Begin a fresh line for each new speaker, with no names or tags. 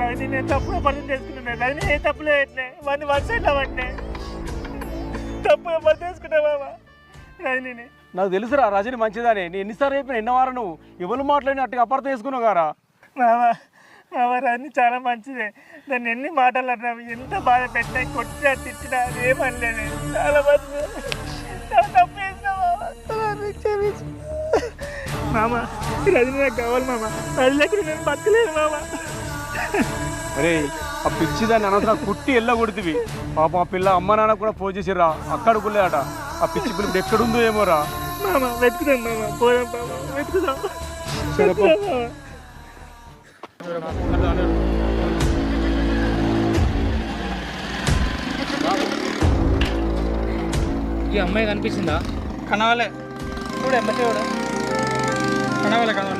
రజనీ నేను తప్పుగా పరిచయం చేసుకున్నాను. రజనీ ఏ తప్పులే ఎట్లే వాడిని వన్ సైడ్ అవ్వండి తప్పుగా పరిచయం చేసుకున్నా బాబా రజనీని.
నాకు తెలుసురా రజని మంచిదని. నేను ఎన్నిసార్లు చెప్పిన ఎన్నవారా నువ్వు ఎవరు మాట్లాడిన అట్టుగా అపార్థం చేసుకున్నావు
మామ రజనీ చాలా మంచిదే. దాన్ని ఎన్ని మాటలు అన్నా ఎంత బాధ పెట్టినా కొట్టినా తిట్టినా ఏమనలేదు చాలా మంచిది. మామ. రజనీ నాకు కావాలి మామ. రజనీ దగ్గర నేను బతకలేను మామ.
అరే ఆ పిచ్చి దాన్ని అనవసరం కుట్టి ఎల్ల కొడుతుంది పాపం ఆ పిల్ల అమ్మ నాన్న కూడా ఫోన్ చేసిర్రా. అక్కడ గుళ్ళేట ఆ పిచ్చి పిల్ల ఎక్కడుందో ఏమోరా.
మామ వెతుకుదాం మామ. పోదాం మామ. వెతుకుదాం.
సరే పో.
ఈ అమ్మాయి కనిపించిందా?
కనవాలే. చూడు ఎంత Ahora va la canola.